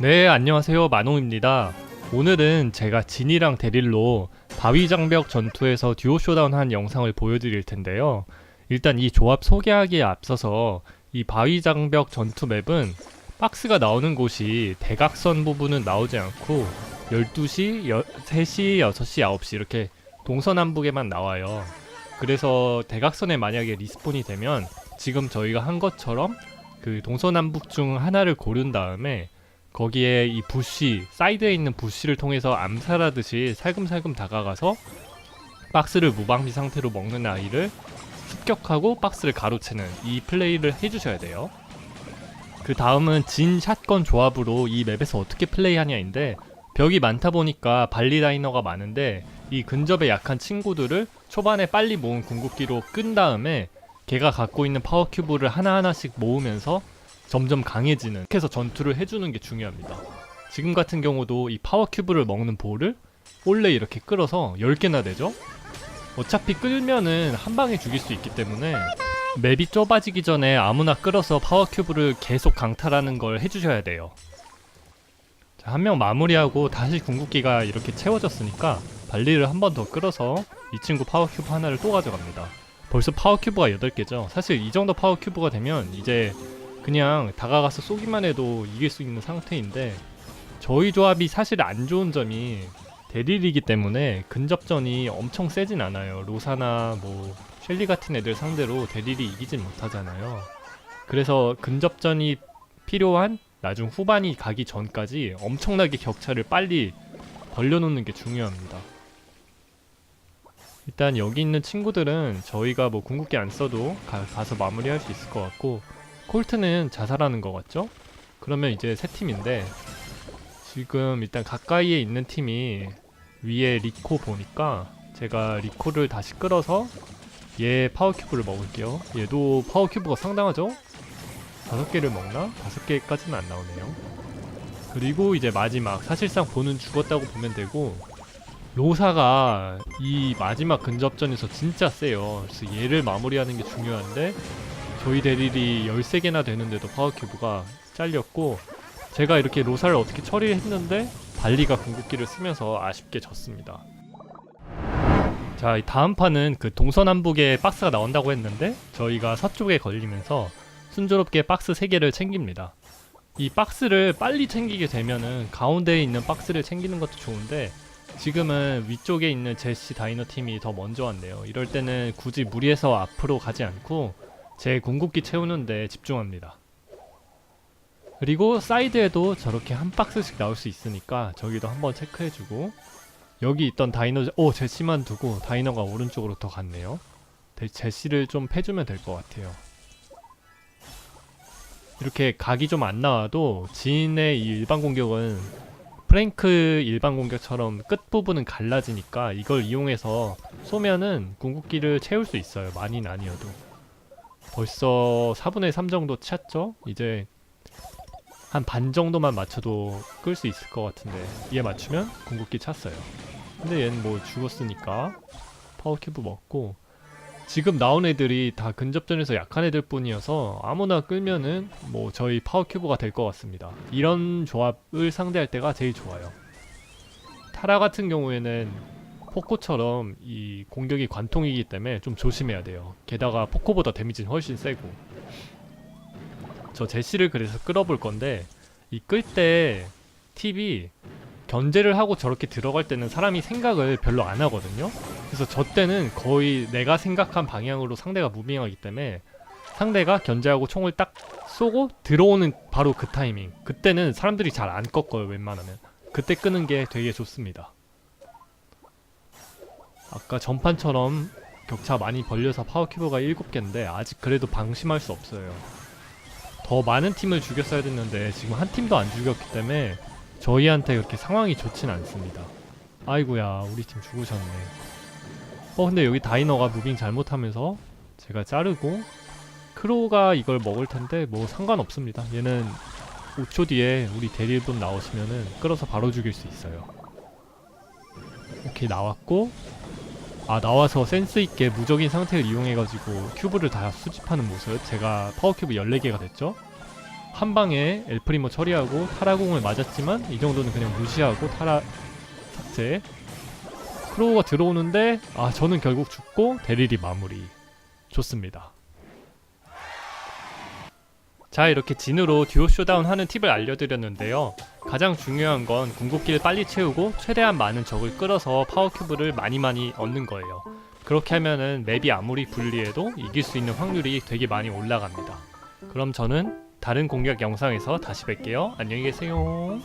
네, 안녕하세요. 마농입니다. 오늘은 제가 진이랑 데릴로 바위장벽 전투에서 듀오 쇼다운 한 영상을 보여드릴 텐데요. 일단 이 조합 소개하기에 앞서서 이 바위장벽 전투 맵은 박스가 나오는 곳이 대각선 부분은 나오지 않고 12시, 여, 3시, 6시, 9시 이렇게 동서남북에만 나와요. 그래서 대각선에 만약에 리스폰이 되면 지금 저희가 한 것처럼 그 동서남북 중 하나를 고른 다음에 거기에 이 부시 사이드에 있는 부시를 통해서 암살하듯이 살금살금 다가가서 박스를 무방비 상태로 먹는 아이를 습격하고 박스를 가로채는 이 플레이를 해주셔야 돼요. 그 다음은 진 샷건 조합으로 이 맵에서 어떻게 플레이하냐인데 벽이 많다 보니까 발리 다이너가 많은데 이 근접에 약한 친구들을 초반에 빨리 모은 궁극기로 끈 다음에 걔가 갖고 있는 파워 큐브를 하나하나씩 모으면서 점점 강해지는 해서 전투를 해주는 게 중요합니다. 지금 같은 경우도 이 파워 큐브를 먹는 볼을 원래 이렇게 끌어서 10개나 되죠? 어차피 끌면은 한 방에 죽일 수 있기 때문에 맵이 좁아지기 전에 아무나 끌어서 파워 큐브를 계속 강탈하는 걸 해주셔야 돼요. 자, 한 명 마무리하고 다시 궁극기가 이렇게 채워졌으니까 발리를 한 번 더 끌어서 이 친구 파워 큐브 하나를 또 가져갑니다. 벌써 파워 큐브가 8개죠. 사실 이 정도 파워 큐브가 되면 이제 그냥 다가가서 쏘기만 해도 이길 수 있는 상태인데 저희 조합이 사실 안 좋은 점이 대릴이기 때문에 근접전이 엄청 세진 않아요. 로사나 뭐 셸리 같은 애들 상대로 대릴이 이기진 못하잖아요. 그래서 근접전이 필요한 나중 후반이 가기 전까지 엄청나게 격차를 빨리 벌려놓는 게 중요합니다. 일단 여기 있는 친구들은 저희가 뭐 궁극기 안 써도 가, 가서 마무리할 수 있을 것 같고 콜트는 자살하는 것 같죠? 그러면 이제 세 팀인데 지금 일단 가까이에 있는 팀이 위에 리코 보니까 제가 리코를 다시 끌어서 얘 파워큐브를 먹을게요 얘도 파워큐브가 상당하죠? 다섯 개를 먹나? 다섯 개까지는 안 나오네요 그리고 이제 마지막 사실상 보는 죽었다고 보면 되고 로사가 이 마지막 근접전에서 진짜 세요 그래서 얘를 마무리하는 게 중요한데 저희 대릴이 13개나 되는데도 파워큐브가 잘렸고 제가 이렇게 로사를 어떻게 처리했는데 발리가 궁극기를 쓰면서 아쉽게 졌습니다. 자, 이 다음 판은 그 동서남북에 박스가 나온다고 했는데 저희가 서쪽에 걸리면서 순조롭게 박스 3개를 챙깁니다. 이 박스를 빨리 챙기게 되면은 가운데에 있는 박스를 챙기는 것도 좋은데 지금은 위쪽에 있는 제시 다이너 팀이 더 먼저 왔네요. 이럴 때는 굳이 무리해서 앞으로 가지 않고 제 궁극기 채우는데 집중합니다. 그리고 사이드에도 저렇게 한 박스씩 나올 수 있으니까 저기도 한번 체크해주고 여기 있던 다이너 오 제시만 두고 다이너가 오른쪽으로 더 갔네요. 데- 제시를 좀 패주면 될 것 같아요. 이렇게 각이 좀 안 나와도 지인의 이 일반 공격은 프랭크 일반 공격처럼 끝 부분은 갈라지니까 이걸 이용해서 쏘면은 궁극기를 채울 수 있어요. 많이는 아니어도. 벌써 4분의 3 정도 찼죠? 이제 한 반 정도만 맞춰도 끌 수 있을 것 같은데 얘 맞추면 궁극기 찼어요. 근데 얘는 뭐 죽었으니까 파워큐브 먹고 지금 나온 애들이 다 근접전에서 약한 애들 뿐이어서 아무나 끌면은 뭐 저희 파워큐브가 될 것 같습니다. 이런 조합을 상대할 때가 제일 좋아요. 타라 같은 경우에는 포코처럼 이 공격이 관통이기 때문에 좀 조심해야 돼요. 게다가 포코보다 데미지는 훨씬 세고. 저 제시를 그래서 끌어볼 건데 이 끌 때 팁이 견제를 하고 저렇게 들어갈 때는 사람이 생각을 별로 안 하거든요. 그래서 저 때는 거의 내가 생각한 방향으로 상대가 무빙하기 때문에 상대가 견제하고 총을 딱 쏘고 들어오는 바로 그 타이밍. 그때는 사람들이 잘 안 꺾어요, 웬만하면. 그때 끄는 게 되게 좋습니다. 아까 전판처럼 격차 많이 벌려서 파워큐브가 7개인데 아직 그래도 방심할 수 없어요. 더 많은 팀을 죽였어야 됐는데 지금 한 팀도 안 죽였기 때문에 저희한테 그렇게 상황이 좋진 않습니다. 아이고야 우리 팀 죽으셨네. 어 근데 여기 다이너가 무빙 잘못하면서 제가 자르고 크로우가 이걸 먹을 텐데 뭐 상관없습니다. 얘는 5초 뒤에 우리 대리분 나오시면은 끌어서 바로 죽일 수 있어요. 오케이 나왔고 아 나와서 센스 있게 무적인 상태를 이용해가지고 큐브를 다 수집하는 모습. 제가 파워 큐브 14개가 됐죠? 한 방에 엘프리모 처리하고 타라공을 맞았지만 이 정도는 그냥 무시하고 타라 삭제. 크로우가 들어오는데 아 저는 결국 죽고 데릴이 마무리. 좋습니다 자 이렇게 진으로 듀오 쇼다운 하는 팁을 알려드렸는데요. 가장 중요한 건 궁극기를 빨리 채우고 최대한 많은 적을 끌어서 파워 큐브를 많이 많이 얻는 거예요. 그렇게 하면은 맵이 아무리 불리해도 이길 수 있는 확률이 되게 많이 올라갑니다. 그럼 저는 다른 공략 영상에서 다시 뵐게요. 안녕히 계세요